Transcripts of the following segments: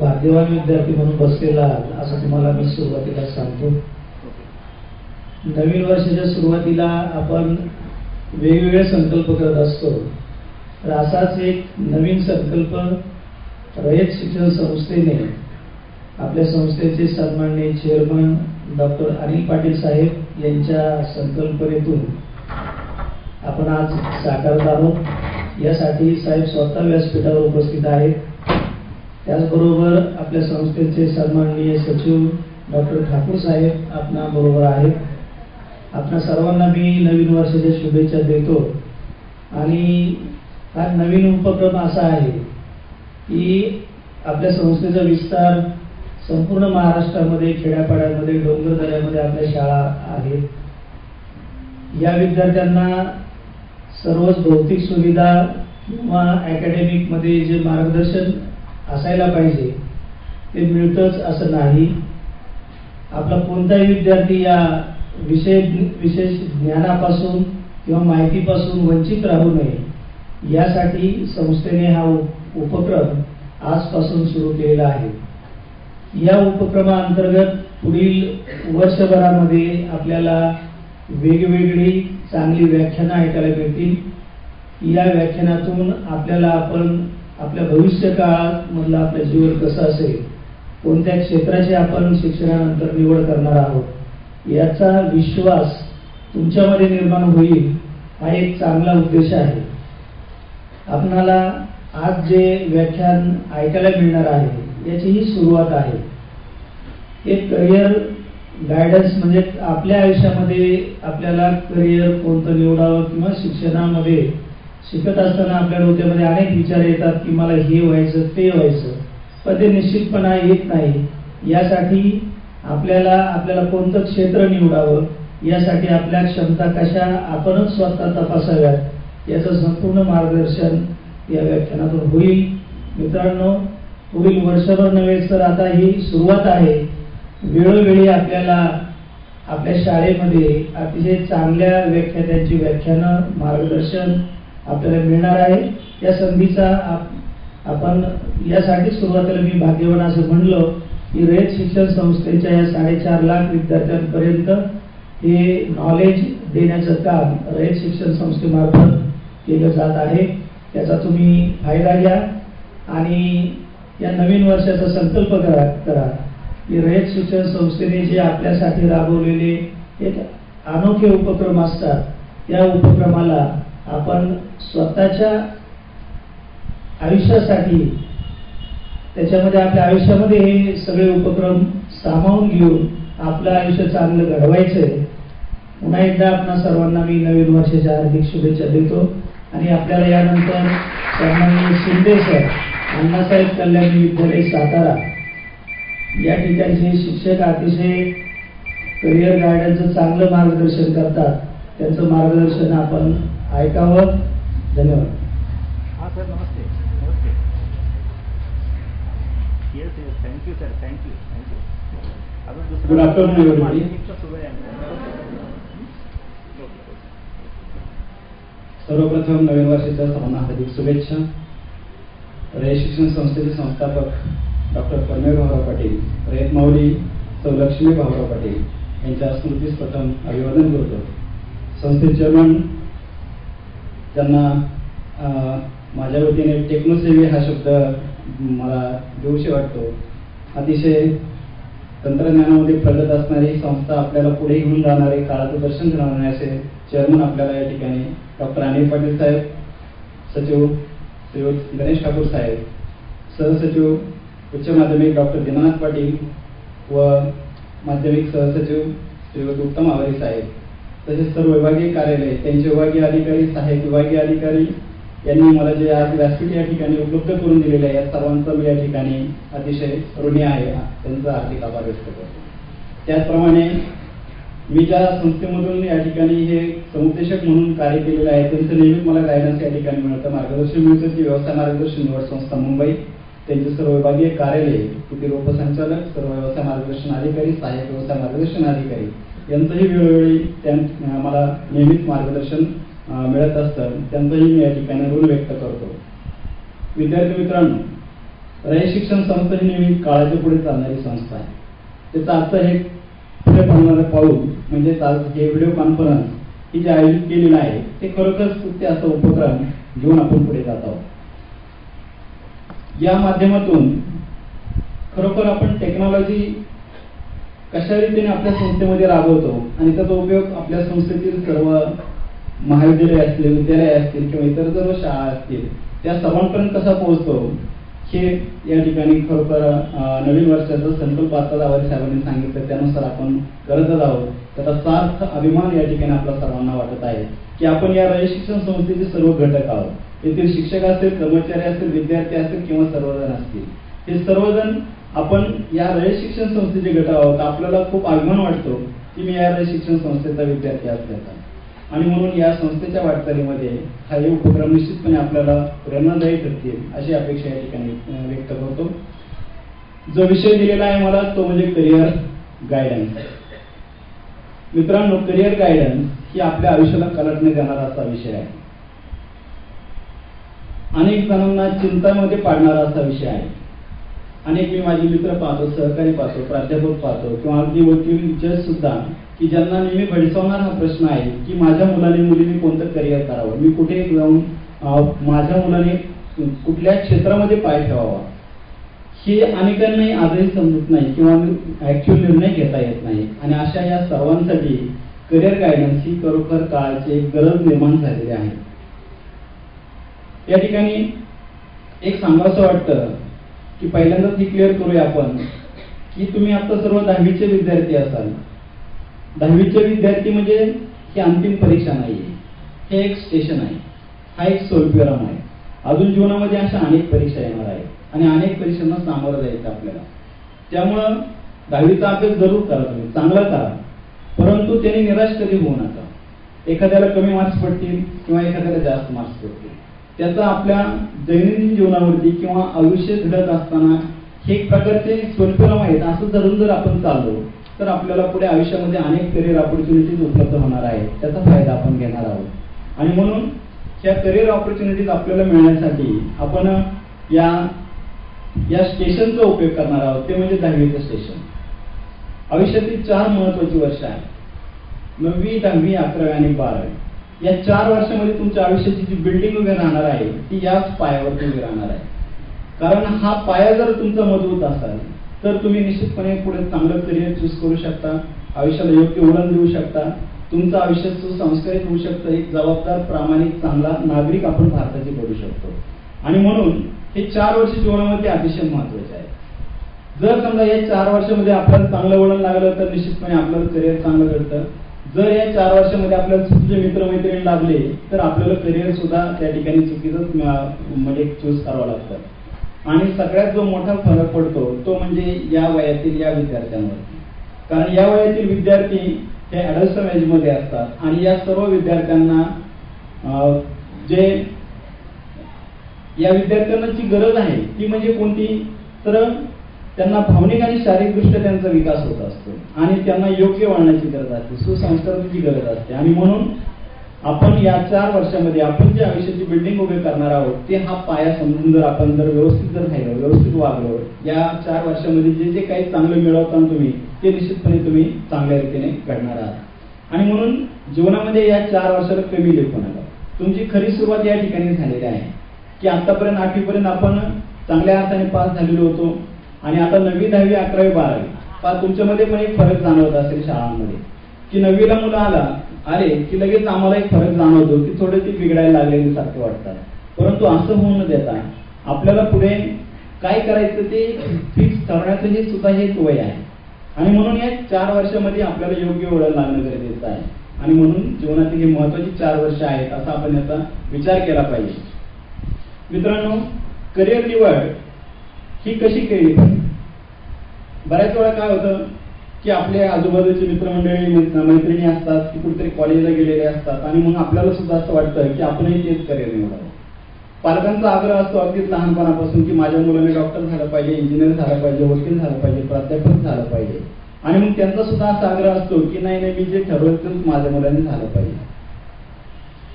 भाग्यवान विद्यार्थी म्हणून बसलेला असं तुम्हाला मी सुरुवातीला सांगतो. नवीन वर्षाच्या सुरुवातीला आपण वेगवेगळे संकल्प करत असतो. तर असाच एक नवीन संकल्प रयत शिक्षण संस्थेने आपल्या संस्थेचे सन्माननीय चेअरमन डॉक्टर अनिल पाटील साहेब यांच्या संकल्पनेतून आपण आज साकारत आहोत. यासाठी साहेब स्वतः व्यासपीठावर उपस्थित आहेत. त्याचबरोबर आपल्या संस्थेचे सन्माननीय सचिव डॉक्टर ठाकूर साहेब आपणा बरोबर आहेत. आपणा सर्वांना मी नवीन वर्षाच्या शुभेच्छा देतो. आणि हा नवीन उपक्रम असा आहे की आपल्या संस्थेचा विस्तार संपूर्ण महाराष्ट्रामध्ये खेड्यापाड्यामध्ये डोंगरदऱ्यामध्ये आपल्या शाळा आहेत. या विद्यार्थ्यांना सर्वच भौतिक सुविधा किंवा अकॅडमिकमध्ये जे मार्गदर्शन असायला पाहिजे. ते मिळतंच असं नाही. आपला कोणताही विद्यार्थी या विषय विशेष ज्ञानापासून किंवा माहितीपासून वंचित राहू नये. यासाठी संस्थेने हा उप- उपक्रम आजपासून सुरू केलेला आहे. या उपक्रमाअंतर्गत पुढील वर्षभरामध्ये आपल्याला वेगवेगळी चांगली व्याख्यानं ऐकायला मिळतील. या व्याख्यानातून आपल्याला आपण आपल्या भविष्य काळात मधला आपलं जीवन कसं असेल कोणत्या क्षेत्राची आपण शिक्षणानंतर निवड करणार आहोत याचा विश्वास तुमच्यामध्ये निर्माण होईल हा एक चांगला उद्देश आहे. आपणाला आज जे व्याख्यान ऐकायला मिळणार आहे याची ही सुरुवात आहे. एक करिअर गायडन्स म्हणजे आपल्या आयुष्यामध्ये आपल्याला करिअर कोणतं निवडावं किंवा शिक्षणामध्ये शिकत असताना आपल्या डोक्यामध्ये अनेक विचार येतात की मला हे व्हायचं ते व्हायचं. पण ते निश्चितपणा येत नाही. यासाठी आपल्याला आपल्याला कोणतं क्षेत्र निवडावं? यासाठी आपल्या क्षमता कशा आपणच स्वतः तपासाव्यात? याचं संपूर्ण मार्गदर्शन या व्याख्यानातून होईल. मित्रांनो पुढील वर्षभर नव्हे तर आता ही सुरुवात आहे. वेळोवेळी आपल्याला आपल्या शाळेमध्ये अतिशय चांगल्या व्याख्यात्यांची व्याख्यानं मार्गदर्शन आपल्याला मिळणार आहे. या संधीचा आप- आपण यासाठी सुरुवातीला मी भाग्यवान असं म्हणलं की रयत शिक्षण संस्थेच्या या साडेचार लाख विद्यार्थ्यांपर्यंत हे नॉलेज देण्याचं काम रयत शिक्षण संस्थेमार्फत केलं जात आहे. त्याचा तुम्ही फायदा घ्या आणि या नवीन वर्षाचा संकल्प करा करा की रयत शिक्षण संस्थेने जे आपल्यासाठी राबवलेले एक अनोखे उपक्रम असतात. त्या उपक्रमाला आपण स्वतःच्या आयुष्यासाठी त्याच्यामध्ये आपल्या आयुष्यामध्ये हे सगळे उपक्रम सामावून घेऊन आपलं आयुष्य चांगलं घडवायचंय. पुन्हा एकदा आपणा सर्वांना मी नवीन वर्षाच्या हार्दिक शुभेच्छा देतो. आणि आपल्याला यानंतर सन्माननीय शिंदे सर अण्णासाहेब कल्याण विद्यालय सातारा या ठिकाणचे शिक्षक अतिशय करिअर गायडनचं चांगलं मार्गदर्शन करतात. त्यांचं मार्गदर्शन आपण ऐकावं. धन्यवाद. हाँ sir Namaste. Namaste. Yes yes thank you sir thank you thank you अजून दुसरं सुरू आहे. सर्वप्रथम नवीन वर्षाच्या सर्वांना हार्दिक शुभेच्छा. रयत शिक्षण संस्थेचे संस्थापक डॉक्टर परमेव भाऊराव पाटील रयत माऊली सौ लक्ष्मी भाऊराव पाटील यांच्या स्मृतीस प्रथम अभिवादन करतो. संस्थेचे चेअरमन त्यांना माझ्या वतीने टेक्नोसेवी हा शब्द मला देऊशी वाटतो. अतिशय तंत्रज्ञानामध्ये प्रगत असणारी संस्था आपल्याला पुढे घेऊन जाणारे काळाचं दर्शन घडवणारे असे चेअरमन आपल्याला या ठिकाणी डॉक्टर अनिल पाटील साहेब सचिव श्रीयुत गणेश ठाकूर साहेब सहसचिव उच्च माध्यमिक डॉक्टर दिनानाथ पाटील व माध्यमिक सहसचिव श्रीयुत उत्तम आवारी साहेब. तसेच सर्व विभागीय कार्यालय त्यांचे विभागीय अधिकारी सहाय्यक विभागीय अधिकारी यांनी मला जे आज व्यासपीठ या ठिकाणी उपलब्ध करून दिलेले आहे या सर्वांचं मी या ठिकाणी अतिशय ऋणी आहे त्यांचा हार्दिक आभार व्यक्त करतो. त्याचप्रमाणे मी ज्या संस्थेमधून या ठिकाणी हे समुपदेशक म्हणून कार्य केलेलं आहे त्यांचं नेहमीच मला गायडन्स या ठिकाणी मिळतं. मार्गदर्शन मिळतं ती व्यवसाय मार्गदर्शन निवड संस्था मुंबई त्यांचे सर्व विभागीय कार्यालय उपसंचालक सर्व व्यवसाय मार्गदर्शन अधिकारी सहाय्यक व्यवसाय मार्गदर्शन अधिकारी यांचंही वेळोवेळी त्यां मला नियमित मार्गदर्शन मिळत असतं. त्यांचंही मी या ठिकाणी ऋण व्यक्त करतो. विद्यार्थी मित्रांनो रयत शिक्षण संस्था ही नेहमी काळाच्या पुढे चालणारी संस्था आहे. त्याचा आजचं हे पुढे पडणारं पाऊल म्हणजे आज हे व्हिडिओ कॉन्फरन्स ही जे आयोजित केलेलं आहे ते खरोखरच स्तुत्य असा उपक्रम घेऊन आपण पुढे जात आहोत. या माध्यमातून खरोखर आपण टेक्नॉलॉजी कशा रीतीने आपल्या संस्थेमध्ये राबवतो आणि त्याचा उपयोग आपल्या संस्थेतील सर्व महाविद्यालय असतील विद्यालय असतील किंवा इतर सर्व शाळा असतील त्या सर्वांपर्यंत कसा पोहोचतो? हे या ठिकाणी खरोखर नवीन वर्षाचा संकल्प आता दावारी साहेबांनी सांगितलं. त्यानुसार आपण करतच आहोत. त्याचा सार्थ अभिमान या ठिकाणी आपल्या सर्वांना वाटत आहे की आपण या रय शिक्षण संस्थेचे सर्व घटक आहोत. येथील शिक्षक असतील कर्मचारी असतील विद्यार्थी असतील किंवा सर्वजण असतील. हे सर्वजण आपण या रयत शिक्षण संस्थेचे घटक आहोत. आपल्याला खूप अभिमान वाटतो की मी या रयत शिक्षण संस्थेचा विद्यार्थी असल्याचा आणि म्हणून या संस्थेच्या वाटचालीमध्ये हा हे उपक्रम निश्चितपणे आपल्याला प्रेरणादायी ठरतील अशी अपेक्षा या ठिकाणी व्यक्त करतो. जो विषय दिलेला आहे मला तो म्हणजे करिअर गायडन्स मित्रांनो करिअर गायडन्स ही आपल्या आयुष्याला कलटणे देणारा असा विषय आहे. अनेक जणांना चिंतामध्ये पाडणारा असा विषय आहे. अनेक मी माझे मित्र पाहतो सहकारी पाहतो प्राध्यापक पाहतो किंवा अगदी वकील सुद्धा की ज्यांना नेहमी भडसवणार हा प्रश्न आहे की माझ्या मुलाने मुलीने कोणतं करिअर करावं? मी कुठे जाऊन माझ्या मुलाने कुठल्या क्षेत्रामध्ये पाय ठेवावा? हे अनेकांनाही आजही समजत नाही किंवा ऍक्च्युअल निर्णय घेता येत नाही. आणि अशा या सर्वांसाठी करिअर गायडन्स ही खरोखर काळाची एक गरज निर्माण झालेली आहे. या ठिकाणी एक सांगावंसं वाटतं की पहिल्यांदाच ही क्लिअर करूया आपण की तुम्ही आता सर्व दहावीचे विद्यार्थी असाल. दहावीचे विद्यार्थी म्हणजे ही अंतिम परीक्षा नाही हे एक स्टेशन आहे. हा एक सोलपेराम आहे. अजून जीवनामध्ये अशा अनेक परीक्षा येणार आहेत आणि अनेक परीक्षांना सामोरं जायचं आपल्याला. त्यामुळं दहावीचा अभ्यास जरूर करा तुम्ही. चांगला करा. परंतु त्याने निराश कधी होऊ नका. एखाद्याला कमी मार्क्स पडतील किंवा एखाद्याला जास्त मार्क्स पडतील. त्याचा आपल्या दैनंदिन जीवनावरती किंवा आयुष्य घडत असताना हे एक प्रकारचे स्वल्पराम आहेत. असं धरून जर आपण चाललो तर आपल्याला पुढे आयुष्यामध्ये अनेक करिअर ऑपॉर्च्युनिटीज उपलब्ध होणार आहेत. त्याचा फायदा आपण घेणार आहोत. आणि म्हणून या करिअर ऑपॉर्च्युनिटीज आपल्याला मिळण्यासाठी आपण या या स्टेशनचा उपयोग करणार आहोत. ते म्हणजे दहावीचं स्टेशन आयुष्यातील चार महत्वाची वर्ष आहेत. नववी दहावी अकरावी आणि बारावी. या चार वर्षामध्ये तुमच्या आयुष्याची जी बिल्डिंग उभी राहणार आहे ती याच पायावरती उभी राहणार आहे. कारण हा पाया जर तुमचा मजबूत असाल तर तुम्ही निश्चितपणे पुढे चांगलं करिअर चूज करू शकता आयुष्याला योग्य वळण देऊ शकता. तुमचं आयुष्य सुसंस्कारित होऊ शकतं एक जबाबदार प्रामाणिक चांगला नागरिक आपण भारताचे करू शकतो. आणि म्हणून हे चार वर्ष जीवनामध्ये अतिशय महत्त्वाचे आहे. जर समजा या चार वर्षामध्ये आपल्याला चांगलं वळण लागलं तर निश्चितपणे आपलं करिअर चांगलं घडतं. जर या चार वर्षामध्ये आपल्याला चुकीचे मित्रमैत्रिणी लागले तर आपल्याला करिअर सुद्धा त्या ठिकाणी चुकीचंच म्हणजे चूज करावं लागतं. आणि सगळ्यात जो मोठा फरक पडतो तो म्हणजे या वयातील या विद्यार्थ्यांवर. कारण या वयातील विद्यार्थी हे ॲडल्सन एजमध्ये असतात आणि या सर्व विद्यार्थ्यांना जे या विद्यार्थ्यांना जी गरज आहे ती म्हणजे कोणती? तर त्यांना भावनिक आणि शारीरिकदृष्ट्या त्यांचा विकास होत असतो. आणि त्यांना योग्य वळणाची गरज असते सुसंस्काराची गरज असते. आणि म्हणून आपण या चार वर्षामध्ये आपण जे आयुष्याची बिल्डिंग उभे करणार आहोत ते हा पाया समजून जर आपण जर व्यवस्थित जर राहिलो व्यवस्थित वागलो या चार वर्षामध्ये जे जे काही चांगलं मिळवता तुम्ही ते निश्चितपणे तुम्ही चांगल्या रीतीने घडणार आहात. आणि म्हणून जीवनामध्ये या चार वर्षाला कमी लेखू नका. तुमची खरी सुरुवात या ठिकाणी झालेली आहे. की आतापर्यंत आठवीपर्यंत आपण चांगल्या अर्थाने पास झालेलो होतो आणि आता नववी दहावी अकरावी बारावी. पा तुमच्यामध्ये पण एक फरक जाणवत असेल शाळांमध्ये. की नववीला मुलं आला आले की लगेच आम्हाला एक फरक जाणवतो की थोडे ती बिघडायला लागलेली सारखे वाटतात परंतु असं होऊ न देता आपल्याला पुढे काय करायचं ते फिक्स ठरवण्याचं हे सुद्धा हे वय आहे. आणि म्हणून या चार वर्षामध्ये आपल्याला योग्य वळण लागणं गरजेचं आहे. आणि म्हणून जीवनातील हे महत्वाची चार वर्ष आहेत असा आपण याचा विचार केला पाहिजे. मित्रांनो करिअर निवड ही कशी केली? पाहिजे बऱ्याच वेळा काय होतं की आपल्या आजूबाजूचे मित्रमंडळी मैत्रिणी असतात की कुठेतरी कॉलेजला गेलेले असतात आणि मग आपल्याला सुद्धा असं वाटतं की आपणही तेच करिअर निवडावं. पालकांचा आग्रह असतो अगदीच लहानपणापासून की माझ्या मुलाने डॉक्टर झालं पाहिजे इंजिनियर झालं पाहिजे वकील झालं पाहिजे प्राध्यापक झालं पाहिजे. आणि मग त्यांचा सुद्धा असा आग्रह असतो की नाही नाही मी जे ठरवलं तेच माझ्या मुलाने झालं पाहिजे.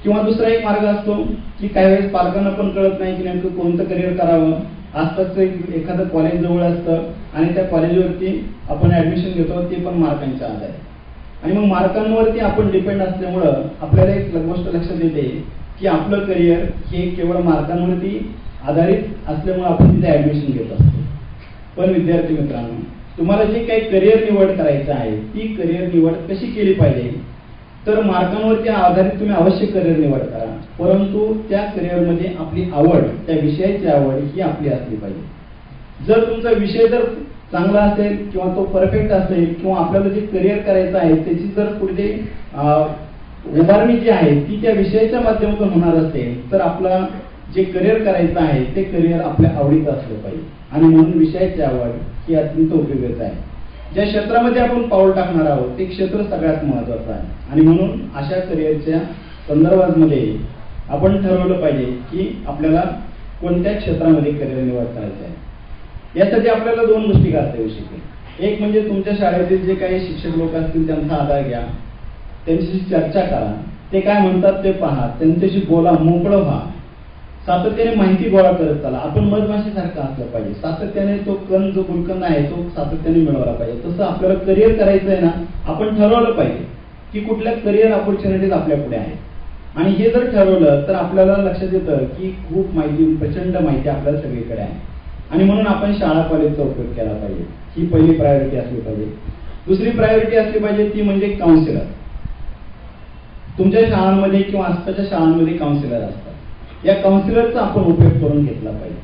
किंवा दुसरा एक मार्ग असतो की काही वेळेस पालकांना पण कळत नाही की नेमकं कोणतं करिअर करावं. आसपासचं एक- एखादं कॉलेज जवळ असतं आणि त्या कॉलेजवरती आपण ऍडमिशन घेतो ते पण मार्कांच्या आधारे. आणि मग मार्कांवरती आपण डिपेंड असल्यामुळं आपल्याला एक गोष्ट लक्षात येते की आपलं करिअर हे केवळ मार्कांवरती आधारित असल्यामुळे आपण तिथे ऍडमिशन घेत असतो. पण विद्यार्थी मित्रांनो तुम्हाला जे काही करिअर निवड करायचं आहे ती करिअर निवड कशी केली पाहिजे? तर मार्गांवरती आधारित तुम्ही अवश्य करिअर निवड करा. परंतु त्या करिअरमध्ये आपली आवड त्या विषयाची आवड ही आपली असली पाहिजे. जर तुमचा विषय जर चांगला असेल किंवा तो परफेक्ट असेल किंवा आपल्याला जे करिअर करायचं आहे त्याची जर पुढे उभारणी जी आहे ती त्या विषयाच्या माध्यमातून होणार असेल तर आपला जे करिअर करायचं आहे ते करिअर आपल्या आवडीचं असलं पाहिजे. आणि म्हणून विषयाची आवड ही अत्यंत उपयोगाचं आहे. ज्या क्षेत्रामध्ये आपण पाऊल टाकणार आहोत ते क्षेत्र सगळ्यात महत्वाचं आहे. आणि म्हणून अशा करिअरच्या संदर्भामध्ये आपण ठरवलं पाहिजे की आपल्याला कोणत्या क्षेत्रामध्ये करिअर निवड करायचं आहे. यासाठी आपल्याला दोन गोष्टी करता येऊ शकेल एक म्हणजे तुमच्या शाळेतील जे काही शिक्षक लोक असतील त्यांचा आधार घ्या. त्यांच्याशी चर्चा करा. ते काय म्हणतात ते पहा. त्यांच्याशी बोला मोकळं व्हा. सातत्याने माहिती गोळा करत चाला. आपण मधमाशीसारखा असलं पाहिजे. सातत्याने तो कण जो गुणकण आहे तो सातत्याने मिळवला पाहिजे. तसं आपल्याला करिअर करायचं आहे ना आपण ठरवलं पाहिजे की कुठल्या करिअर ऑपॉर्च्युनिटीज आपल्या पुढे आहेत. आणि हे जर ठरवलं तर आपल्याला लक्षात येतं की खूप माहिती प्रचंड माहिती आपल्याला सगळीकडे आहे. आणि म्हणून आपण शाळा कॉलेजचा उपयोग केला पाहिजे. ही पहिली प्रायोरिटी असली पाहिजे. दुसरी प्रायोरिटी असली पाहिजे ती म्हणजे काउन्सिलर तुमच्या शाळांमध्ये किंवा आसपासच्या शाळांमध्ये काउन्सिलर असतात. या काउन्सिलरचा आपण उपयोग करून घेतला पाहिजे.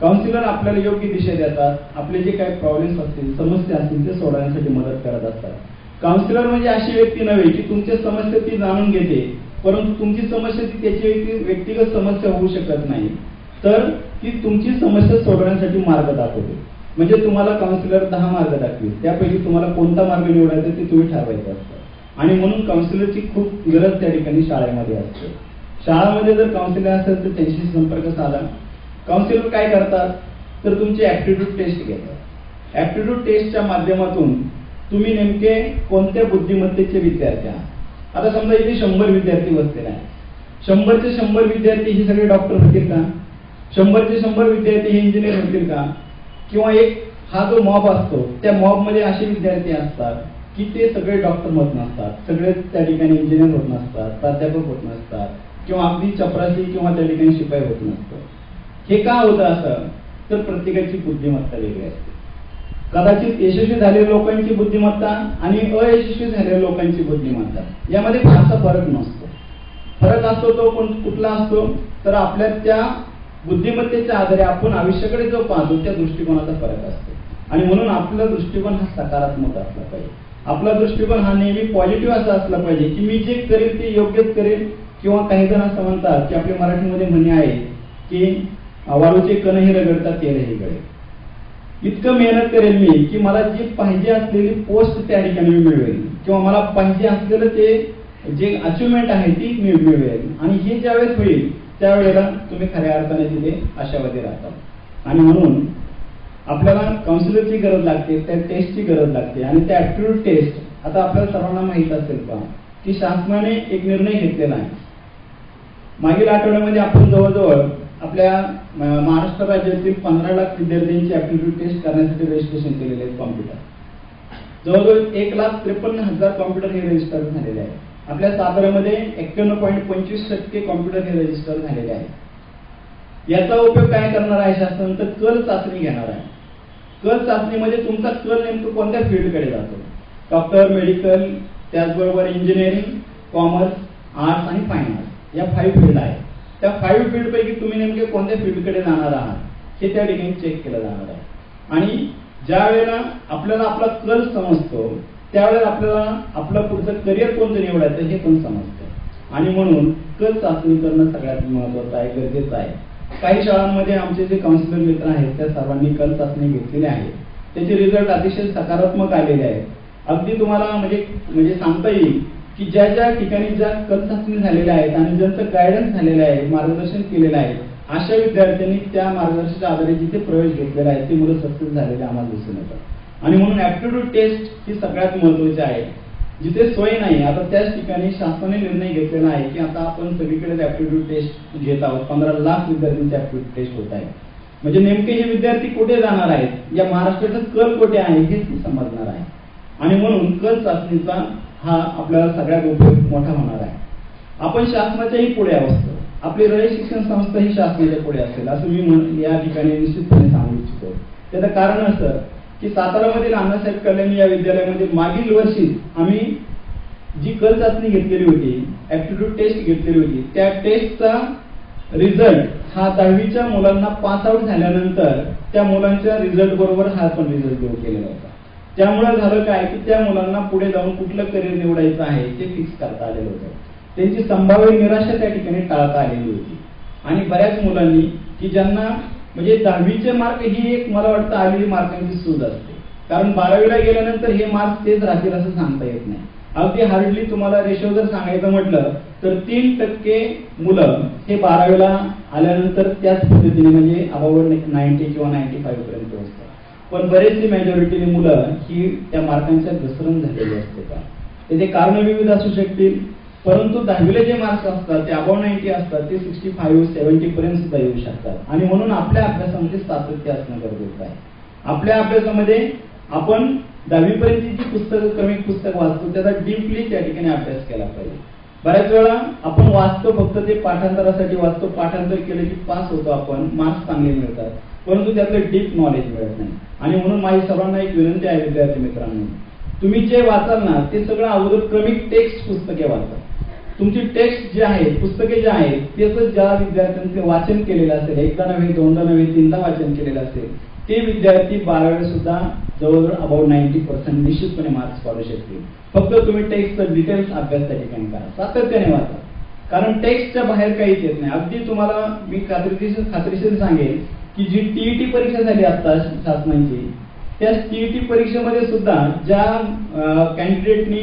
काउन्सिलर आपल्याला योग्य दिशा देतात. आपले जे काही प्रॉब्लेम्स असतील समस्या असतील ते सोडवण्यासाठी मदत करत असतात. काउन्सिलर म्हणजे अशी व्यक्ती नव्हे की तुमच्या समस्या ती जाणून घेते परंतु तुमची समस्या ती त्याची व्यक्ती- व्यक्तिगत समस्या होऊ शकत नाही. तर ती तुमची समस्या सोडवण्यासाठी मार्ग दाखवते. म्हणजे तुम्हाला काउन्सिलर दहा मार्ग दाखवेल. त्यापैकी तुम्हाला कोणता मार्ग निवडायचा ते तुम्ही ठरवायचं असतं. आणि म्हणून काउन्सिलरची खूप गरज त्या ठिकाणी शाळेमध्ये असते. शाळामध्ये जर काउन्सिलर असेल तर त्यांच्याशी संपर्क साधा. काउन्सिलर काय करतात? तर तुमची ऍप्टिट्यूड टेस्ट घेतात. ऍप्टिट्यूड टेस्टच्या माध्यमातून तुम्ही नेमके कोणत्या बुद्धिमत्तेचे विद्यार्थी आहात? आता समजा इथे शंभर विद्यार्थी बसलेले आहेत. शंभरचे शंभर विद्यार्थी हे सगळे डॉक्टर होतील का? शंभरचे शंभर विद्यार्थी हे इंजिनियर होतील का? किंवा एक हा जो मॉब असतो त्या मॉबमध्ये असे विद्यार्थी असतात की ते सगळे डॉक्टर होत नसतात. सगळे त्या ठिकाणी इंजिनियर होत नसतात प्राध्यापक होत नसतात. किंवा अगदी चपरासी किंवा त्या ठिकाणी शिपाई होत नसतं. हे का होतं असं? तर प्रत्येकाची बुद्धिमत्ता वेगळी असते. कदाचित यशस्वी झालेल्या लोकांची बुद्धिमत्ता आणि अयशस्वी झालेल्या लोकांची बुद्धिमत्ता यामध्ये फारसा फरक नसतो. फरक असतो तो कोण कुठला असतो? तर आपल्या त्या बुद्धिमत्तेच्या आधारे आपण आयुष्याकडे जो पाहतो त्या दृष्टिकोनाचा फरक असतो. आणि म्हणून आपला दृष्टिकोन हा सकारात्मक असला पाहिजे. आपला दृष्टिकोन हा नेहमी पॉझिटिव्ह असा असला पाहिजे की मी जे करेल ते योग्यच करेल किंवा काही जण असं म्हणतात की आपल्या मराठीमध्ये म्हणे आहे की वाळूचे कणही रगडतात तेलही गळे. इतकं मेहनत करेल मी की मला जी पाहिजे असलेली पोस्ट त्या ठिकाणी मी मिळवेल. किंवा मला पाहिजे असलेलं ते जे अचिव्हमेंट आहे ती मी मिळवेल. आणि हे ज्यावेळेस होईल त्यावेळेला तुम्ही खऱ्या अर्थाने तिथे आशावादी राहतात आणि म्हणून आपल्याला काउन्सिलरची गरज लागते त्या टेस्टची गरज लागते. आणि त्या ऍप्टिट्यूड टेस्ट आता आपल्याला सर्वांना माहीत असेल का की शासनाने एक निर्णय घेतलेला आहे. मागील आठवड्यामध्ये आपण जवळजवळ आपल्या महाराष्ट्र राज्यातील पंधरा लाख विद्यार्थ्यांची ऍप्टिट्यूड टेस्ट करण्यासाठी रजिस्ट्रेशन केलेले आहेत कॉम्प्युटर जवळजवळ एक लाख त्रेपन्न हजार कॉम्प्युटर हे रजिस्टर झालेले आहे आपल्या साताऱ्यामध्ये एक्क्याण्णव पॉईंट पंचवीस टक्के कॉम्प्युटर हे रजिस्टर झालेले आहे याचा उपयोग काय करणार आहे शासन? तर कल चाचणी घेणार आहे. कल चाचणीमध्ये म्हणजे तुमचा कल नेमकं कोणत्या फील्डकडे जातो? डॉक्टर मेडिकल त्याचबरोबर इंजिनिअरिंग कॉमर्स आर्ट्स आणि फायनान्स या फाईव्ह फील्ड आहेत. त्या फाईव्ह फील्ड पैकी तुम्ही नेमके कोणत्या फील्डकडे जाणार आहात हे त्या ठिकाणी चेक केलं जाणार आहे. आणि ज्या वेळेला आपल्याला आपला कल समजतो त्यावेळेला आपल्याला आपलं पुढचं करिअर कोणतं निवडायचं हे पण समजतं. आणि म्हणून कल चाचणी करणं सगळ्यात महत्वाचं आहे गरजेचं आहे. काही शाळांमध्ये आमचे जे काउन्सिलर मित्र आहेत त्या सर्वांनी कल चाचणी घेतलेली आहे. त्याचे रिझल्ट अतिशय सकारात्मक आलेले आहेत. अगदी तुम्हाला म्हणजे म्हणजे सांगता येईल की ज्या ज्या ठिकाणी ज्या कल चाचणी झालेल्या आहेत आणि ज्यांचं गायडन्स झालेलं आहे मार्गदर्शन केलेलं आहे अशा विद्यार्थ्यांनी त्या मार्गदर्शनाच्या आधारे जिथे प्रवेश घेतलेला आहे ती मुलं सक्सेस झालेले आम्हाला दिसून येतात. आणि म्हणून ऍप्टिट्यूड टेस्ट ही सगळ्यात महत्वाची आहे. जिथे सोय नाही आता त्याच ठिकाणी शासनाने निर्णय घेतलेला आहे की आता आपण सगळीकडे ऍप्टिट्यूड टेस्ट घेत आहोत. पंधरा लाख विद्यार्थ्यांची ऍप्टिट्यूड टेस्ट होत आहे म्हणजे नेमके हे विद्यार्थी कुठे जाणार आहेत? या महाराष्ट्राचा कल कुठे आहे हेच समजणार आहे. आणि म्हणून कल चाचणीचा हा आपल्याला सगळ्यात उपयोग मोठा होणार आहे. आपण शासनाच्याही पुढे असतो आपली रय शिक्षण संस्था ही शासनाच्या पुढे असेल असं मी म्हण- या ठिकाणी निश्चितपणे सांगू इच्छितो. त्याचं कारण असं की सातारामधील अण्णासाहेब कल्याणी या विद्यालयामध्ये मागील वर्षी आम्ही जी कल चाचणी घेतलेली होती ऍप्टिट्यूड टेस्ट घेतलेली होती त्या टेस्टचा रिझल्ट हा दहावीच्या मुलांना पास आउट झाल्यानंतर त्या मुलांच्या रिझल्ट बरोबर हा पण रिझल्ट देऊ केलेला होता. त्यामुळे झालं काय की त्या मुलांना पुढे जाऊन कुठलं करिअर निवडायचं आहे ते फिक्स करता आलेलं होतं. त्यांची संभाव्य निराशा त्या ठिकाणी टाळता आलेली होती. आणि बऱ्याच मुलांनी की ज्यांना म्हणजे दहावीचे मार्क ही एक मला वाटतं आलेली मार्कांची सूज असते. कारण बारावीला गेल्यानंतर हे मार्क्स तेच राहतील असं सांगता येत नाही. अगदी हार्डली तुम्हाला रेशो जर सांगायचं म्हटलं तर तीन टक्के मुलं हे बारावीला आल्यानंतर त्याच पद्धतीने म्हणजे अबाउट नाईन्टी किंवा नाईन्टी फाईव्ह पर्यंत पोहोचतात. पण बरेचशी मेजॉरिटीने मुलं ही त्या मार्कांच्या घसरण झालेली असते का? त्याचे कारण विविध असू शकतील. परंतु दहावीला जे मार्क्स असतात ते अबाव नाईन्टी असतात ते सिक्स्टी फाईव्ह सेव्हन्टी पर्यंत सुद्धा येऊ शकतात. आणि म्हणून आपल्या अभ्यासामध्ये सातत्य असणं गरजेचं आहे. आपल्या अभ्यासामध्ये आपण दहावीपर्यंतची जी पुस्तकं कमी पुस्तक वाचतो त्याचा डीपली त्या ठिकाणी अभ्यास केला पाहिजे. बऱ्याच वेळा आपण वाचतो फक्त ते पाठांतरासाठी वाचतो पाठांतर केलं की पास होतो आपण मार्क्स चांगले मिळतात. परंतु त्यातलं डीप नॉलेज मिळत नाही. आणि म्हणून माझी सर्वांना एक विनंती आहे विद्यार्थी मित्रांनो तुम्ही जे वाचाल ना ते सगळं अगोदर क्रमिक टेक्स्ट पुस्तके वाचा. तुमची टेक्स्ट जे आहेत पुस्तके जे आहेत त्याचं ज्या विद्यार्थ्यांचे वाचन केलेलं असेल एकदा नव्हे दोनदा नव्हे तीनदा वाचन केलेलं असेल ते विद्यार्थी बारावीला सुद्धा जवळजवळ अबाउट नाईन्टी पर्सेंट निश्चितपणे मार्क्स पाडू शकतील फक्त तुम्ही टेक्स्टचा डिटेल्स अभ्यास त्या ठिकाणी करा. सातत्याने वाचा. कारण टेक्स्टच्या बाहेर काहीच येत नाही. अगदी तुम्हाला मी खात्रीशीर खात्रीशीर सांगेन की जी टीईटी परीक्षा झाली आता शासनाची त्या टीईटी परीक्षेमध्ये सुद्धा ज्या कॅन्डिडेटनी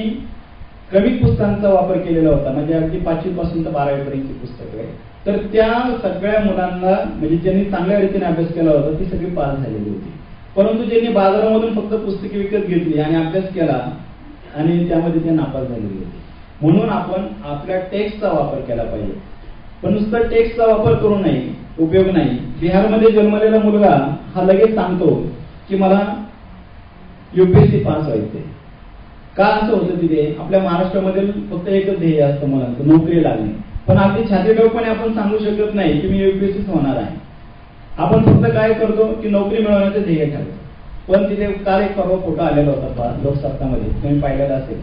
कमी पुस्तकांचा वापर केलेला होता म्हणजे अगदी पाचवी पासून तर बारावीपर्यंतची पुस्तकं आहे तर त्या सगळ्या मुलांना म्हणजे ज्यांनी चांगल्या रीतीने अभ्यास केला होता ती सगळी पास झालेली होती. परंतु ज्यांनी बाजारामधून फक्त पुस्तके विकत घेतली आणि अभ्यास केला आणि त्यामध्ये ते नापास झालेले होते. म्हणून आपण आपल्या टेक्स्टचा वापर केला पाहिजे. पण नुसतं टेक्स्टचा वापर करू नये उपयोग नाही. बिहारमध्ये जन्मलेला मुलगा हा लगेच सांगतो की मला युपीएससी पास व्हायचे का असं होतं तिथे? आपल्या महाराष्ट्रामध्ये फक्त एकच ध्येय असतं मुलांचं नोकरी लागणे. पण आपली छातीठोकपणे आपण सांगू शकत नाही की मी युपीएससीच होणार आहे. आपण फक्त काय करतो की नोकरी मिळवण्याचं ध्येय ठरतो पण तिथे काल एक परवा फोटो आलेला होता लोकसत्तामध्ये. तुम्ही पाहिलेला असेल.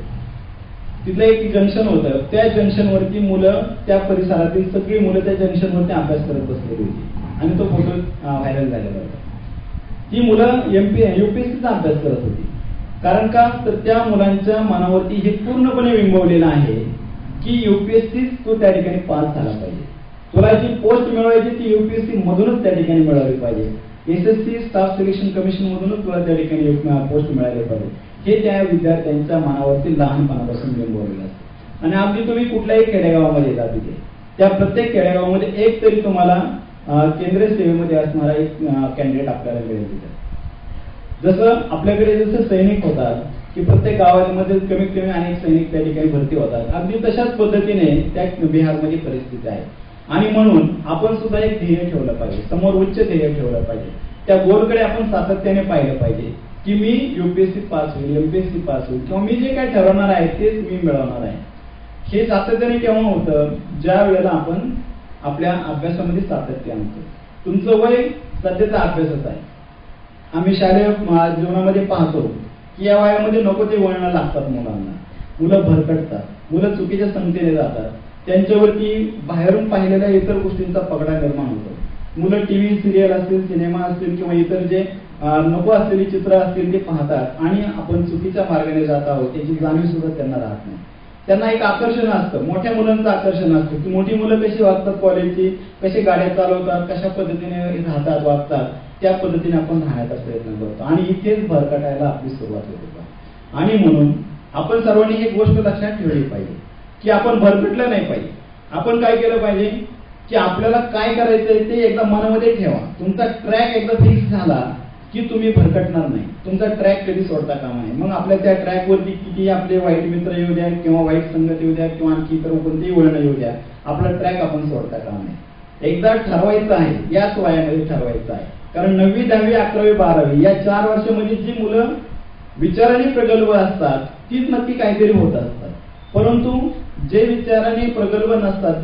तिथलं एक जंक्शन होतं. त्या जंक्शनवरती मुलं त्या परिसरातील सगळी मुलं त्या जंक्शनवरती अभ्यास करत बसलेली होती. आणि तो फोटो व्हायरल झालेला होता. ती मुलं एमपी युपीएससीचा अभ्यास करत होती. कारण का? तर त्या मुलांच्या मनावरती हे पूर्णपणे बिंबवलेलं आहे की युपीएससीच तो त्या ठिकाणी पास झाला पाहिजे. तुला जी पोस्ट मिळवायची ती युपीएससी मधूनच त्या ठिकाणी मिळाली पाहिजे. एसएससी स्टाफ सिलेक्शन कमिशन मधूनच तुला त्या ठिकाणी पोस्ट मिळाली पाहिजे. हे त्या विद्यार्थ्यांच्या मनावरती लहानपणापासून बिंबवलेलं असतं आणि अगदी तुम्ही कुठल्याही खेडेगावामध्ये येतात तिथे. त्या प्रत्येक खेडेगावामध्ये एक तरी तुम्हाला केंद्रीय सेवेमध्ये असणारा एक कॅन्डिडेट आपल्याला मिळेल तिथे. जसं आपल्याकडे जसं सैनिक होतात की प्रत्येक गावामध्ये कमीत कमी अनेक सैनिक त्या ठिकाणी भरती होतात. अगदी तशाच पद्धतीने त्या बिहारमध्ये परिस्थिती आहे. आणि म्हणून आपण सुद्धा एक ध्येय ठेवलं पाहिजे. समोर उच्च ध्येय ठेवलं पाहिजे. त्या गोलकडे आपण सातत्याने पाहिलं पाहिजे की मी युपीएससी पास होईल एमपीएससी पास होईल. किंवा मी जे काय ठरवणार आहे तेच मी मिळवणार आहे. हे सातत्याने केव्हा होतं? ज्या वेळेला आपण आपल्या अभ्यासामध्ये सातत्य आणतो. तुमचं वय सध्याचा अभ्यासच आहे. आम्ही शालेय जीवनामध्ये पाहतो की या वयामध्ये नको ते वळणं लागतात मुलांना. मुलं भरकटतात. मुलं चुकीच्या संख्येने जातात. त्यांच्यावरती बाहेरून पाहिलेल्या इतर गोष्टींचा पगडा निर्माण होतो. मुलं टीव्ही सिरियल असतील सिनेमा असतील किंवा इतर जे नको असलेली चित्र असतील ते पाहतात आणि आपण चुकीच्या मार्गाने जात आहोत त्याची जाणीव सुद्धा त्यांना राहत नाही. त्यांना एक आकर्षण असतं मोठ्या मुलांचं आकर्षण असतं की मोठी मुलं कशी वागतात कॉलेजची कशी गाड्या चालवतात कशा पद्धतीने राहतात वागतात त्या पद्धतीने आपण राहण्याचा प्रयत्न करतो. आणि इथेच भरकटायला आपली सुरुवात होते. आणि म्हणून आपण सर्वांनी एक गोष्ट लक्षात ठेवली पाहिजे. की आपण भरपटलं नाही पाहिजे. आपण काय केलं पाहिजे? की आपल्याला काय करायचंय ते एकदा मनामध्ये ठेवा. तुमचा ट्रॅक एकदा फिक्स झाला की तुम्ही भरकटणार नाही. तुमचा ट्रॅक कधी सोडता कामा नाही मग आपल्या त्या ट्रॅकवरती किती आपले वाईट मित्र येऊ द्या किंवा वाईट संगत येऊ द्या किंवा आणखी इतर कोणतेही वळण येऊ द्या आपला ट्रॅक आपण सोडता कामा नाही एकदा ठरवायचं आहे याच वयामध्ये ठरवायचं आहे. कारण नववी दहावी अकरावी बारावी या चार वर्षामध्ये जी मुलं विचाराने प्रगल्भ असतात तीच नक्की काहीतरी होत असतात. परंतु जे विचाराने प्रगल्भ नसतात